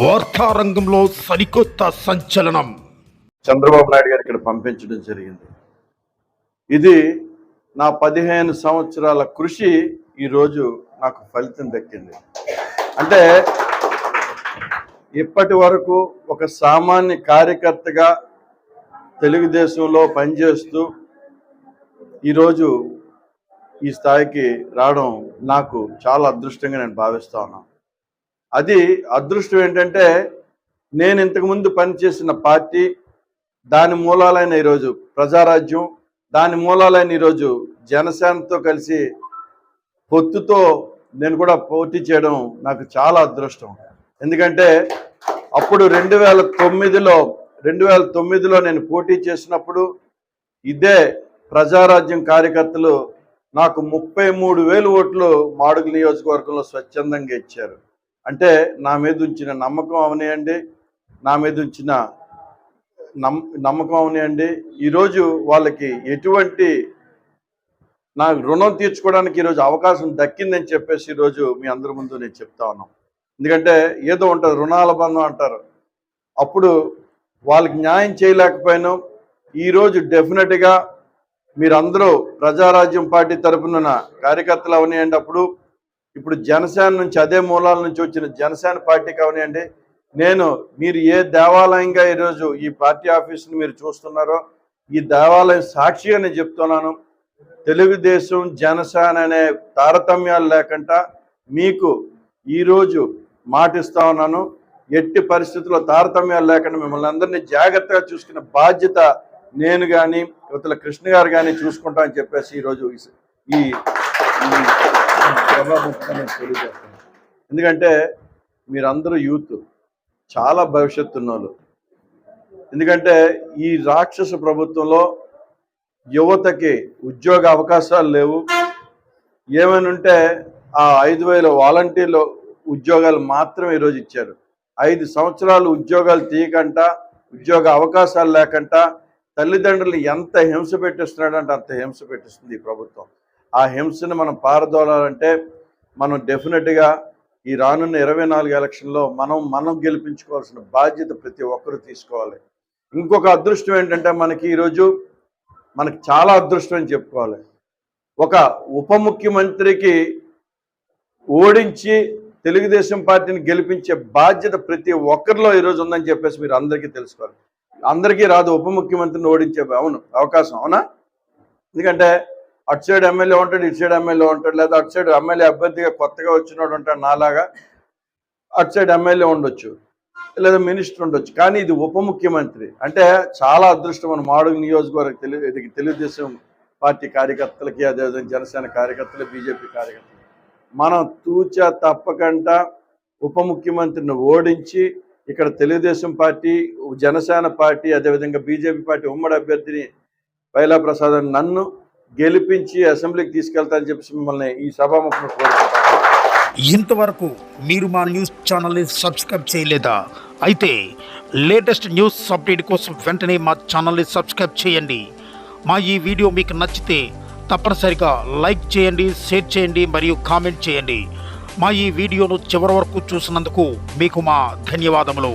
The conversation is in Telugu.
వార్తారంగంలో సరికొత్త సంచలనం. చంద్రబాబు నాయుడు గారు ఇక్కడ పంపించడం జరిగింది. ఇది నా పదిహేను సంవత్సరాల కృషి ఈరోజు నాకు ఫలితం దక్కింది. అంటే ఇప్పటి వరకు ఒక సామాన్య కార్యకర్తగా తెలుగుదేశంలో పనిచేస్తూ ఈరోజు ఈ స్థాయికి రావడం నాకు చాలా అదృష్టంగా నేను భావిస్తా ఉన్నాను. అది అదృష్టం ఏంటంటే నేను ఇంతకుముందు పనిచేసిన పార్టీ దాని మూలాలైన ఈరోజు ప్రజారాజ్యం దాని మూలాలైన ఈరోజు జనసేనతో కలిసి పొత్తుతో నేను కూడా పోటీ చేయడం నాకు చాలా అదృష్టం. ఎందుకంటే అప్పుడు రెండు వేల తొమ్మిదిలో రెండు వేల తొమ్మిదిలో నేను పోటీ చేసినప్పుడు ఇదే ప్రజారాజ్యం కార్యకర్తలు నాకు ముప్పై మూడు వేలు ఓట్లు మాడుగు నియోజకవర్గంలో స్వచ్ఛందంగా ఇచ్చారు. అంటే నా మీద ఉంచిన నమ్మకం అవనియండి నా మీద ఉంచిన నమ్ నమ్మకం అవనియండి. ఈరోజు వాళ్ళకి ఎటువంటి నా రుణం తీర్చుకోవడానికి ఈరోజు అవకాశం దక్కిందని చెప్పేసి ఈరోజు మీ అందరి ముందు నేను చెప్తా ఉన్నాం. ఎందుకంటే ఏదో ఉంటుంది రుణాల బంధం అంటారు. అప్పుడు వాళ్ళకి న్యాయం చేయలేకపోయాను. ఈరోజు డెఫినెట్గా మీరందరూ ప్రజారాజ్యం పార్టీ తరపున కార్యకర్తలు అవనియండి అప్పుడు. ఇప్పుడు జనసేన నుంచి అదే మూలాల నుంచి వచ్చిన జనసేన పార్టీ కావనియండి నేను మీరు ఏ దేవాలయంగా ఈరోజు ఈ పార్టీ ఆఫీస్ని మీరు చూస్తున్నారో ఈ దేవాలయం సాక్షిగా నేను చెప్తున్నాను. తెలుగుదేశం జనసేన అనే తారతమ్యాలు లేకుండా మీకు ఈరోజు మాటిస్తా ఉన్నాను. ఎట్టి పరిస్థితుల్లో తారతమ్యాలు లేకుండా మిమ్మల్ని అందరినీ జాగ్రత్తగా చూసుకున్న బాధ్యత నేను కానీ ఇవతల కృష్ణ గారు కానీ చూసుకుంటా అని చెప్పేసి ఈరోజు ఈ- తెలియజేస్తాను ఎందుకంటే మీరందరూ యూత్ చాలా భవిష్యత్తు ఉన్నోళ్ళు ఎందుకంటే ఈ రాక్షస ప్రభుత్వంలో యువతకి ఉద్యోగ అవకాశాలు లేవు. ఏమైనా ఉంటే ఆ ఐదు వేల వాలంటీర్లు ఉద్యోగాలు మాత్రమే ఈరోజు ఇచ్చారు. ఐదు సంవత్సరాలు ఉద్యోగాలు తీయకంట ఉద్యోగ అవకాశాలు లేకుండా తల్లిదండ్రులు ఎంత హింస పెట్టిస్తున్నాడంటే అంత హింస పెట్టిస్తుంది ఈ ప్రభుత్వం. ఆ హింసను మనం పారదోలాలంటే మనం డెఫినెట్గా ఈ రానున్న ఇరవై నాలుగు ఎలక్షన్లో మనం మనం గెలిపించుకోవాల్సిన బాధ్యత ప్రతి ఒక్కరూ తీసుకోవాలి. ఇంకొక అదృష్టం ఏంటంటే మనకి ఈరోజు మనకి చాలా అదృష్టం అని చెప్పుకోవాలి. ఒక ఉప ముఖ్యమంత్రికి ఓడించి తెలుగుదేశం పార్టీని గెలిపించే బాధ్యత ప్రతి ఒక్కరిలో ఈరోజు ఉందని చెప్పేసి మీరు అందరికీ తెలుసుకోవాలి. అందరికీ రాదు ఉప ముఖ్యమంత్రిని ఓడించే అవును అవకాశం అవునా? ఎందుకంటే అటు సైడ్ ఎమ్మెల్యే ఉంటాడు ఇటు సైడ్ ఎమ్మెల్యే ఉంటాడు లేదా అటు సైడ్ ఎమ్మెల్యే అభ్యర్థిగా కొత్తగా వచ్చినోడు ఉంటాడు నాలాగా అటు సైడ్ ఎమ్మెల్యే ఉండొచ్చు లేదా మినిస్టర్ ఉండొచ్చు. కానీ ఇది ఉప ముఖ్యమంత్రి. అంటే చాలా అదృష్టం మన మాడుగు నియోజకవర్గ తెలుగు ఇది తెలుగుదేశం పార్టీ కార్యకర్తలకి అదేవిధంగా జనసేన కార్యకర్తలు బీజేపీ కార్యకర్తలు. మనం తూచా తప్పకుండా ఉప ముఖ్యమంత్రిని ఓడించి ఇక్కడ తెలుగుదేశం పార్టీ జనసేన పార్టీ అదేవిధంగా బీజేపీ పార్టీ ఉమ్మడి అభ్యర్థిని పైలా ప్రసాద్ అని నన్ను గెలిపించి అసెంబ్లీకి తీసుకెళ్తానని చెప్పి మిమ్మల్ని ఈ సభాముఖం కోరుకుంటాను ఇంతవరకు మీరు మా న్యూస్ ఛానల్ని సబ్స్క్రైబ్ చేయలేదా? అయితే లేటెస్ట్ న్యూస్ అప్డేట్ కోసం వెంటనే మా ఛానల్ని సబ్స్క్రైబ్ చేయండి. మా ఈ వీడియో మీకు నచ్చితే తప్పనిసరిగా లైక్ చేయండి షేర్ చేయండి మరియు కామెంట్ చేయండి. మా ఈ వీడియోను చివరి వరకు చూసినందుకు మీకు మా ధన్యవాదములు.